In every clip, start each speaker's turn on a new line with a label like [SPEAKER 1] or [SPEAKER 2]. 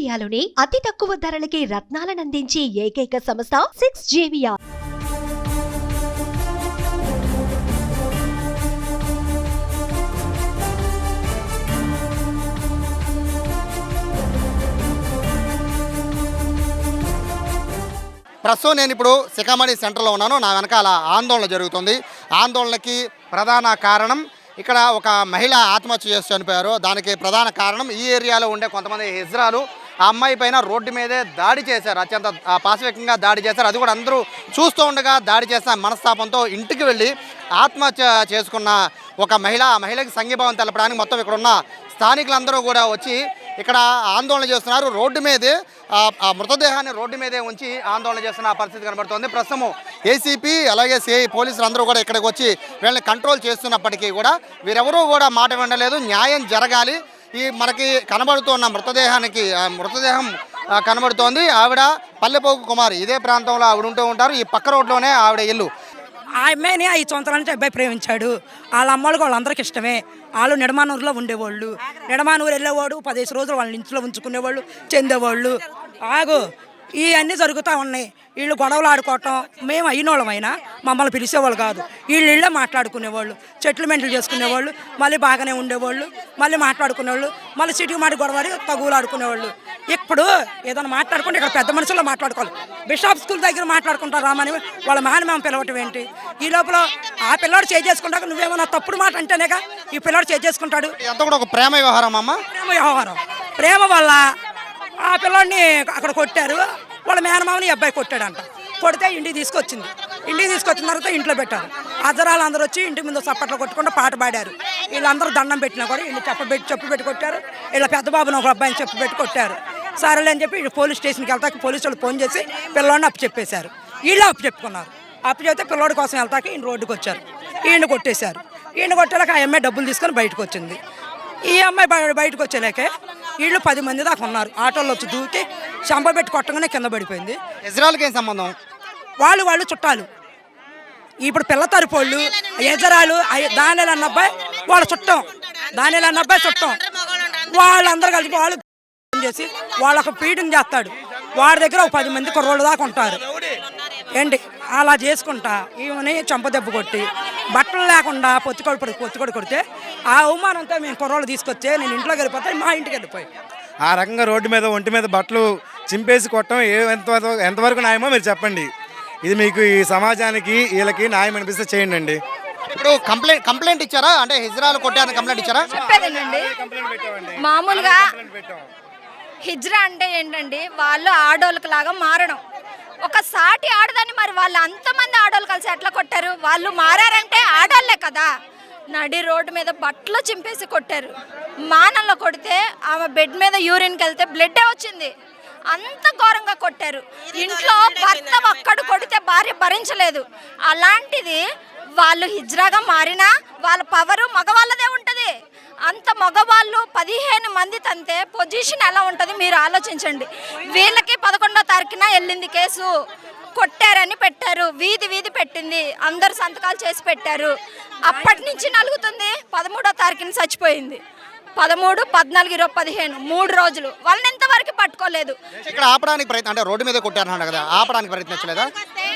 [SPEAKER 1] ఇండియాలోనే అతి తక్కువ ధరలకి రత్నాలనందించే ఏకైక సంస్థ సిక్స్ జేవియా
[SPEAKER 2] ప్రస్తుతం నేను ఇప్పుడు సికామణి సెంటర్లో ఉన్నాను. నా వెనకాల ఆందోళన జరుగుతుంది. ఆందోళనకి ప్రధాన కారణం ఇక్కడ ఒక మహిళ ఆత్మహత్య చేసి చనిపోయారు. దానికి ప్రధాన కారణం ఈ ఏరియాలో ఉండే కొంతమంది హిజ్రాలు. ఆ అమ్మాయి పైన రోడ్డు మీదే దాడి చేశారు. అత్యంత పాశవికంగా దాడి చేశారు. అది కూడా అందరూ చూస్తూ ఉండగా దాడి చేసిన మనస్తాపంతో ఇంటికి వెళ్ళి ఆత్మహత్య చేసుకున్న ఒక మహిళ ఆ మహిళకి సంఘీభావం తెలపడానికి మొత్తం ఇక్కడ ఉన్న స్థానికులందరూ కూడా వచ్చి ఇక్కడ ఆందోళన చేస్తున్నారు. రోడ్డు మీదే ఆ, ఆ మృతదేహాన్ని రోడ్డు మీదే ఉంచి ఆందోళన చేస్తున్న పరిస్థితి కనబడుతోంది. ప్రస్తుతం ఏసీపీ అలాగే సిఐ పోలీసులు అందరూ కూడా ఇక్కడికి వచ్చి వీళ్ళని కంట్రోల్ చేస్తున్నప్పటికీ కూడా వీరెవరూ కూడా మాట వినలేదు. న్యాయం జరగాలి. ఈ మనకి కనబడుతున్న మృతదేహానికి ఆ మృతదేహం కనబడుతోంది. ఆవిడ పల్లెపోగు కుమారి. ఇదే ప్రాంతంలో ఆవిడ ఉంటూ ఉంటారు. ఈ పక్క రోడ్లోనే ఆవిడ ఇల్లు.
[SPEAKER 3] ఆ అమ్మాయిని ఐదు సంవత్సరాల నుంచి అబ్బాయి ప్రేమించాడు. వాళ్ళ అమ్మలకు వాళ్ళందరికీ ఇష్టమే. వాళ్ళు నిడమానూరులో ఉండేవాళ్ళు. నిడమానూరు వెళ్ళేవాడు. పదిహేను రోజులు వాళ్ళ ఇంట్లో ఉంచుకునేవాళ్ళు చెందేవాళ్ళు. ఆగు. ఇవన్నీ జరుగుతూ ఉన్నాయి. వీళ్ళు గొడవలు ఆడుకోవటం మేము అయినోళ్ళమైనా మమ్మల్ని పిలిచేవాళ్ళు కాదు. వీళ్ళు ఇళ్ళే మాట్లాడుకునేవాళ్ళు సెటిల్మెంట్లు చేసుకునేవాళ్ళు మళ్ళీ బాగానే ఉండేవాళ్ళు మళ్ళీ మాట్లాడుకునేవాళ్ళు మళ్ళీ సిటీ మాట గొడవడి తగులు ఆడుకునేవాళ్ళు. ఇప్పుడు ఏదైనా మాట్లాడుకుంటే ఇక్కడ పెద్ద మనుషుల్లో మాట్లాడుకోవాలి. బిషాప్ స్కూల్ దగ్గర మాట్లాడుకుంటారు రామని వాళ్ళ మేనమామ పిలవటం ఏంటి? ఈ లోపల ఆ పిల్లాడు చేసుకుంటాక నువ్వేమన్నా తప్పుడు మాట అంటేనేగా ఈ పిల్లాడు చేసుకుంటాడు.
[SPEAKER 2] ఇదంతా కూడా ఒక ప్రేమ వ్యవహారం అమ్మ.
[SPEAKER 3] ప్రేమ వ్యవహారం. ప్రేమ వల్ల ఆ పిల్లాడిని అక్కడ కొట్టారు. వాళ్ళ మేనమామని ఈ అబ్బాయి కొట్టాడంట. కొడితే ఇంటికి తీసుకొచ్చింది. ఇంటికి తీసుకొచ్చిన తర్వాత ఇంట్లో పెట్టారు. అజరాలు అందరూ వచ్చి ఇంటి ముందు చప్పట్లు కొట్టుకుంటూ పాట పాడారు. వీళ్ళందరూ దండం పెట్టినా కూడా వీళ్ళు చెప్ప పెట్టి చెప్పు పెట్టి కొట్టారు. వీళ్ళ పెద్ద బాబుని ఒక అబ్బాయిని చెప్పు పెట్టి కొట్టారు. సరేలే అని చెప్పి పోలీస్ స్టేషన్కి వెళ్తాక పోలీసు వాళ్ళు ఫోన్ చేసి పిల్లోడిని అప్పు చెప్పేశారు వీళ్ళు అప్పు చెప్పుకున్నారు అప్పు చెప్తే పిల్లోడి కోసం వెళ్తాక ఈయన రోడ్డుకి వచ్చారు. ఈయన కొట్టేశారు. ఈయన కొట్టాక ఆ అమ్మాయి డబ్బులు తీసుకొని బయటకు వచ్చింది. ఈ అమ్మాయి బయటకు వచ్చేలాకే వీళ్ళు పది మంది దాకా ఉన్నారు. ఆటోలో వచ్చి దూకి చంప పెట్టి కొట్టగానే కింద పడిపోయింది.
[SPEAKER 2] ఇజ్రాయల్కి ఏం సంబంధం?
[SPEAKER 3] వాళ్ళు వాళ్ళు చుట్టాలు. ఇప్పుడు పిల్ల తరపోళ్ళు ఎజరాలు దానిల అన్న అబ్బాయి వాళ్ళ చుట్టం. దానిల అన్న అబ్బాయి చుట్టం. వాళ్ళందరూ కలిసి వాళ్ళు చేసి వాళ్ళకు ఫీడింగ్ చేస్తాడు. వాడి దగ్గర ఒక పది మంది కుర్రోళ్ళు దాకా ఉంటారు. ఏంటి? అలా చేసుకుంటా. ఈమెని చంపదెబ్బ కొట్టి బట్టలు లేకుండా పొత్తికొడు పొత్తికొడు కొడితే ఆ అవమానంతో మేము కుర్రోళ్ళు తీసుకొచ్చే నేను ఇంట్లోకి వెళ్ళిపోతే మా ఇంటికి వెళ్ళిపోయి.
[SPEAKER 4] ఆ రకంగా రోడ్డు మీద ఒంటి మీద బట్టలు చింపేసి కొట్టడం ఏ ఎంత ఎంతవరకు న్యాయమో మీరు చెప్పండి. ఇది మీకు ఈ సమాజానికి వీళ్ళకి న్యాయం అనిపిస్తే చేయండి అండి
[SPEAKER 2] ఇప్పుడు కంప్లైంట్ కంప్లైంట్ ఇచ్చారా? అంటే హిజ్రాలు కొట్టారని కంప్లైంట్ ఇచ్చారా?
[SPEAKER 5] చెప్పేదేనండి మామూలుగా హిజ్రా అంటే ఏంటండి? వాళ్ళు ఆడోళ్ళకి లాగా మారడం. ఒక సాటి ఆడదాన్ని మరి వాళ్ళు అంతమంది ఆడోళ్ళు కలిసి ఎట్లా కొట్టారు? వాళ్ళు మారారంటే ఆడోళ్ళే కదా. నడి రోడ్డు మీద బట్టలు చింపేసి కొట్టారు. మానంలో కొడితే ఆమె బెడ్ మీద యూరిన్కి వెళ్తే బ్లడ్ వచ్చింది. అంత ఘోరంగా కొట్టారు. ఇంట్లో భర్త ఒక్కడు కొడితే భార్య భరించలేదు. అలాంటిది వాళ్ళు హిజ్రాగా మారినా వాళ్ళ పవరు మగవాళ్ళదే ఉంటుంది. అంత మగవాళ్ళు పదిహేను మంది తంతే పొజిషన్ ఎలా ఉంటుంది మీరు ఆలోచించండి. వీళ్ళకి పదకొండో వెళ్ళింది కేసు. కొట్టారని పెట్టారు. వీధి వీధి పెట్టింది. అందరు సంతకాలు చేసి పెట్టారు. అప్పటి నుంచి నలుగుతుంది. పదమూడో తారీఖున చచ్చిపోయింది. పదమూడు పద్నాలుగు ఇరవై పదిహేను మూడు రోజులు. వాళ్ళని ఎంతవరకు పట్టుకోలేదు.
[SPEAKER 2] ఇక్కడ ఆపడానికి ప్రయత్నం అంటే రోడ్డు మీద కొట్టారన్నాడు కదా. ఆపడానికి ప్రయత్నించలేదా?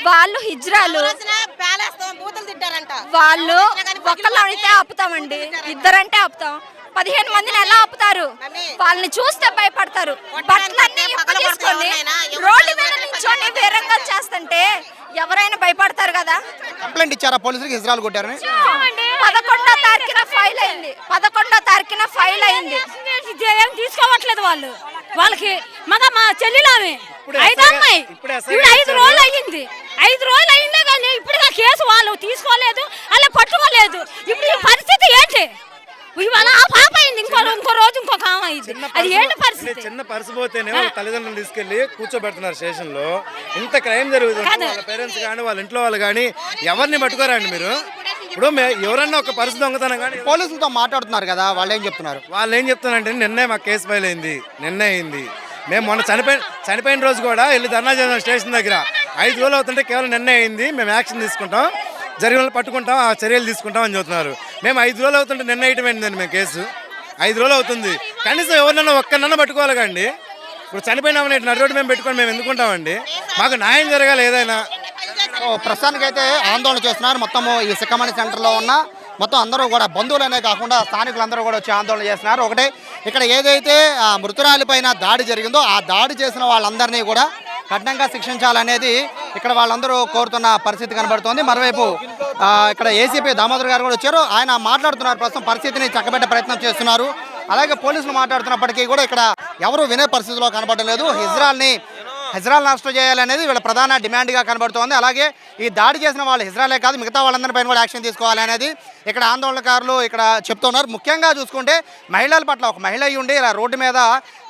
[SPEAKER 5] వాళ్ళు హిజ్రాలు వాళ్ళు ఒక్కళ్ళు అయితే ఆపుతామండి. ఇద్దరంటే ఆపుతాం. పదిహేను మందిని ఎలా ఆపుతారు? వాళ్ళని చూస్తే భయపడతారు. బట్టలన్నీ ఇప్ప తీసుకొని రోడ్డు మీద నిల్చొని వేరంగా చేస్తుంటే ఎవరైనా భయపడతారు కదా?
[SPEAKER 2] కంప్లైంట్ ఇచ్చారా పోలీసులకు? ఇజ్రాయల్ కొట్టారని?
[SPEAKER 5] పదకొండో తారీఖున ఫైల్ అయింది. పదకొండో తారీఖున ఫైల్ అయింది.
[SPEAKER 6] ఏం తీసుకోవట్లేదు వాళ్ళు? వాళ్ళకి మగ మా చెల్లిలామే
[SPEAKER 4] ఇప్పుడు
[SPEAKER 6] ఐదు అమ్మాయి ఐదు. రోజులు అయ్యింది ఐదు రోజులు అయిందే కానీ ఇప్పుడు ఆ కేసు వాళ్ళు తీసుకోలేదు అలా పట్టుకోలేదు ఇప్పుడు ఈ పరిస్థితి ఏంటి ఇవాళ ఆ పాప అయింది ఇంకో ఇంకో రోజు ఇంకొక ఆమె అయింది అది ఏంటి
[SPEAKER 4] అంటే
[SPEAKER 6] పరిస్థితి
[SPEAKER 4] చిన్న పర్సు పోతేనే వాళ్ళ తల్లిదండ్రులు తీసుకెళ్ళి కూర్చోబెడుతున్నారు స్టేషన్లో. ఇంత క్రైమ్ జరుగుతుంది. వాళ్ళ పేరెంట్స్ కానీ వాళ్ళ ఇంట్లో వాళ్ళు కానీ ఎవరిని పట్టుకోరండి మీరు? ఇప్పుడు ఎవరన్నా ఒక పర్సు దొంగతనం కానీ
[SPEAKER 2] పోలీసులతో మాట్లాడుతున్నారు కదా వాళ్ళు ఏం చెప్తున్నారు?
[SPEAKER 4] వాళ్ళు ఏం చెప్తున్నారంటే నిన్నే మాకు కేసు ఫైల్ అయింది నిన్నే అయింది. మేము మొన్న చనిపోయిన చనిపోయిన రోజు కూడా వెళ్ళి ధర్నా చేద్దాం స్టేషన్ దగ్గర. ఐదు రోజులు అవుతుంటే కేవలం నిన్నే అయింది. మేము యాక్షన్ తీసుకుంటాం. జరిగిన వాళ్ళు పట్టుకుంటాం. ఆ చర్యలు తీసుకుంటాం అని చెప్తున్నారు మేము ఐదు రోజులు అవుతుంటే నిన్న వేయటం ఏంటండి మేము కేసు. ఐదు రోజులు అవుతుంది. కనీసం ఎవరినన్నా ఒక్కనన్నా పట్టుకోవాలి కండి ఇప్పుడు చనిపోయిన ఆమెను ఇటు రోడ్డు మేము పెట్టుకొని మేము ఎందుకుంటామండి? మాకు న్యాయం జరగాలి ఏదైనా.
[SPEAKER 2] ఓ, ప్రస్తుతానికైతే ఆందోళన చేస్తున్నారు. మొత్తము ఈ సిక్కమణి సెంటర్లో ఉన్న మొత్తం అందరూ కూడా బంధువులనే కాకుండా స్థానికులందరూ కూడా వచ్చి ఆందోళన చేస్తున్నారు. ఒకటే ఇక్కడ ఏదైతే మృతురాలిపైన దాడి జరిగిందో ఆ దాడి చేసిన వాళ్ళందరినీ కూడా కఠినంగా శిక్షించాలనేది ఇక్కడ వాళ్ళందరూ కోరుతున్న పరిస్థితి కనబడుతోంది. మరోవైపు ఇక్కడ ఏసీపీ దామోదర్ గారు కూడా వచ్చారు. ఆయన మాట్లాడుతున్నారు. ప్రస్తుతం పరిస్థితిని చక్కబెట్టే ప్రయత్నం చేస్తున్నారు. అలాగే పోలీసులు మాట్లాడుతున్నప్పటికీ కూడా ఇక్కడ ఎవరు వినే పరిస్థితిలో కనబడడం లేదు హిజ్రాల్ని హిజ్రాల్ నష్టం చేయాలనేది వీళ్ళ ప్రధాన డిమాండ్గా కనబడుతోంది. అలాగే ఈ దాడి చేసిన వాళ్ళు హిజ్రాలే కాదు మిగతా వాళ్ళందరిపైన కూడా యాక్షన్ తీసుకోవాలి అనేది ఇక్కడ ఆందోళనకారులు ఇక్కడ చెప్తున్నారు. ముఖ్యంగా చూసుకుంటే మహిళల పట్ల ఒక మహిళ అయి ఉండి ఇలా రోడ్డు మీద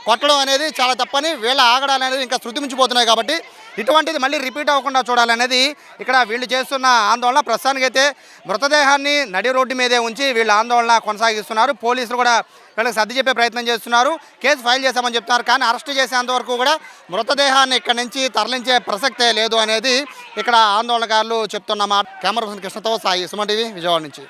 [SPEAKER 2] కొట్టడం అనేది చాలా తప్పని వీళ్ళ ఆగడాలు అనేది ఇంకా శృతి మించిపోతున్నాయి కాబట్టి ఇటువంటిది మళ్ళీ రిపీట్ అవ్వకుండా చూడాలనేది ఇక్కడ వీళ్ళు చేస్తున్న ఆందోళన. ప్రస్తుతానికైతే మృతదేహాన్ని నడి రోడ్డు మీదే ఉంచి వీళ్ళ ఆందోళన కొనసాగిస్తున్నారు. పోలీసులు కూడా వీళ్ళకి సర్ది చెప్పే ప్రయత్నం చేస్తున్నారు. కేసు ఫైల్ చేశామని చెప్తున్నారు. కానీ అరెస్ట్ చేసేంత వరకు కూడా మృతదేహాన్ని ఇక్కడ నుంచి తరలించే ప్రసక్తే లేదు అనేది ఇక్కడ ఆందోళనకారులు చెప్తున్నమాట కెమెరా పర్సన్ కృష్ణతో సాయి సుమన్ టీవీ విజయవాడ నుంచి.